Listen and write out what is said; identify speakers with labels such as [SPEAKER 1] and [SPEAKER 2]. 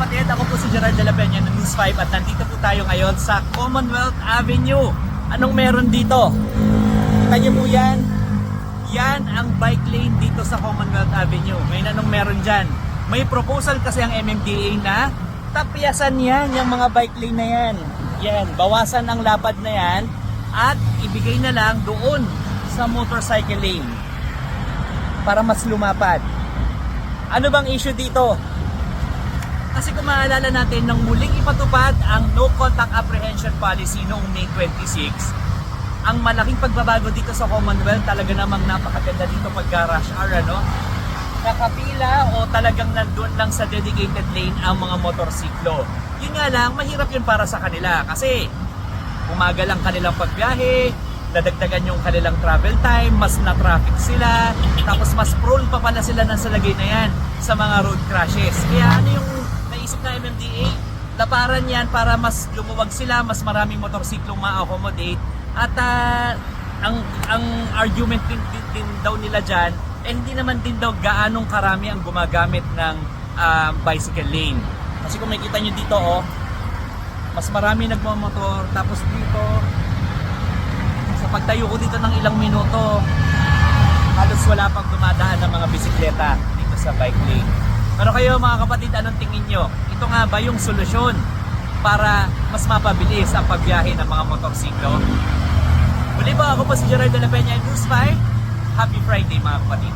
[SPEAKER 1] kapatid, ako po si Gerard de la Peña ng News 5 at nandito po tayo ngayon sa Commonwealth Avenue. Anong meron dito? Kita niyo po yan? Yan ang bike lane dito sa Commonwealth Avenue. Ngayon anong meron dyan? May proposal kasi ang MMDA na tapyasan yan, yung mga bike lane na yan. Yan, bawasan ang lapad na yan at ibigay na lang doon sa motorcycle lane para mas lumapad. Ano bang issue dito? Kasi kung maalala natin, nang muling ipatupad ang no contact apprehension policy noong May 26, ang malaking pagbabago dito sa Commonwealth talaga namang napakaganda dito pag rush hour, ano? Nakapila o talagang nandun lang sa dedicated lane ang mga motorsiklo. Yun nga lang, mahirap yun para sa kanila kasi umaga lang kanilang pagbiyahe, dadagdagan yung kanilang travel time, mas na-traffic sila, tapos mas prone pa pala sila ng salagay na yan sa mga road crashes. Kaya ano yung naisip na MMDA? Laparan yan para mas lumuwag sila, mas maraming motorsiklong ma-accommodate at ah, ang ang argument din, din, din daw nila dyan, eh hindi naman din daw gaanong karami ang gumagamit ng ah, bicycle lane. Kasi kung makita nyo dito, oh, mas marami nagmamotor, tapos dito, sa pagtayo ko dito ng ilang minuto, halos wala pang dumadaan ng mga bisikleta dito sa bike lane. Pero kayo mga kapatid, anong tingin nyo? Ito nga ba yung solusyon para mas mapabilis ang pagbiyahe ng mga motorsiklo? Muli po ako po si Gerard de la Peña News 5. Happy Friday mga kapatid.